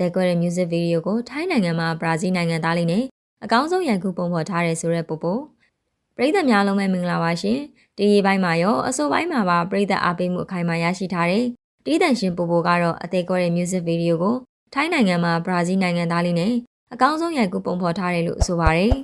သက်ကွဲတဲ့ music video ကိုထိုင်းနိုင်ငံမှာဘရာဇီးနိုင်ငံသားလေးနဲ့အကောင်းဆုံးရိုက်ကူးပုံဖော်ထားတဲ့ဆိုတဲ့ပို့ပို့ပရိသတ်များလုံးပဲမင်္ဂလာပါရှင်ဒီရီပိုင်းမှာရောအစိုးပိုင်းမှာပါပရိသတ်အားပေးမှုအခိုင်အမာရရှိထားတဲ့တီးတန့်ရှင်ပို့ပို့ကတော့အသက်ကွဲတဲ့ music video ကိုထိုင်းနိုင်ငံမှာဘရာဇီးနိုင်ငံသားလေးနဲ့အကောင်းဆုံးရိုက်ကူးပုံဖော်ထားတယ်လို့ဆိုပါတယ်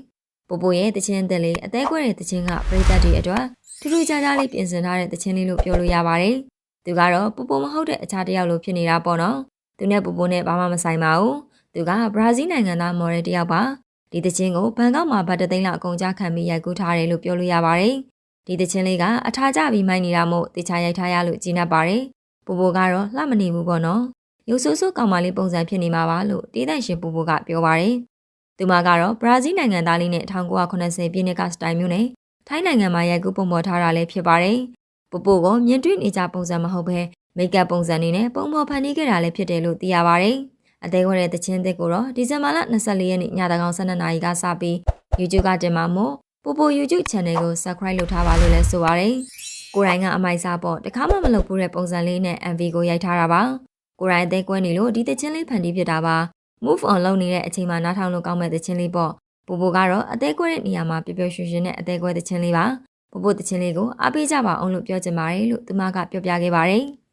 ပို့ပို့ရဲ့တခြင်းအသက်လေးအသက်ကွဲတဲ့တခြင်းကပရိသတ်တွေအတွက်ထူးထူးခြားခြားလေးပြင်ဆင်ထားတဲ့တခြင်းလေးလို့ပြောလို့ရပါတယ်သူကတော့ပို့ပို့မဟုတ်တဲ့အခြားတစ်ယောက်လိုဖြစ်နေတာပေါ့နော် သူနဲ့ပူပူနဲ့ဘာမှမဆိုင်ပါဘူး။သူကဘရာဇီးနိုင်ငံသားမော်ဒယ်တစ်ယောက်ပါ။ဒီသချင်းကိုဘန်ကောက်မှာဗတ်တသိန်းလောက်အကုန်ကြခံပြီးရိုက်ကူးထားတယ်လို့ပြောလို့ရပါတယ်။ဒီသချင်းလေးကအထာကျပြီးမိုင်းနေတာမို့တေချာရိုက်ထားရလို့ကြီးနပ်ပါတယ်။ပူပူကတော့လှမနေဘူးပေါ့နော်။ရုပ်ဆိုးဆိုးကောင်မလေးပုံစံဖြစ်နေမှာပါလို့တေးတန့်ရှင်ပူပူကပြောပါတယ်။သူမကတော့ဘရာဇီးနိုင်ငံသားလေးနဲ့1980ပြည့်နှစ်ကစတိုင်မျိုးနဲ့ထိုင်းနိုင်ငံမှာရိုက်ကူးပုံပေါ်ထားတာလည်းဖြစ်ပါတယ်။ပူပူကမြင်တွေ့နေကြပုံစံမဟုတ်ဘဲ မိတ်ကပ်ပုံစံနေနဲ့ပုံပေါ်ဖန်တီးခဲ့တာလည်းဖြစ်တယ်လို့သိရပါတယ်။အသေးခွဲတဲ့တခြင်းသစ်ကိုတော့ဒီဇင်ဘာလ24ရက်နေ့ညတကောင်12နာရီကစပြီး YouTube ကတင်မှာမို့ပိုပို YouTube Channel ကို Subscribe လုပ်ထားပါလို့လည်းဆိုပါတယ်။ကိုရိုင်းကအမိုက်စားပေါ့တခါမှမလုပ်ဘူးတဲ့ပုံစံလေးနဲ့ MV ကိုရိုက်ထားတာပါ။ကိုရိုင်းအသေးကွဲနေလို့ဒီတခြင်းလေးဖန်တီးဖြစ်တာပါ။ Move on လုပ်နေတဲ့အချိန်မှာနားထောင်လို့ကောင်းမဲ့တခြင်းလေးပေါ့။ပိုပိုကတော့အသေးကွဲတဲ့နေရာမှာပျော်ပျော်ရွှင်ရွှင်နဲ့အသေးကွဲတခြင်းလေးပါ။ပိုပိုတခြင်းလေးကိုအားပေးကြပါအောင်လို့ပြောချင်ပါတယ်လို့သူမကပြောပြခဲ့ပါတယ်။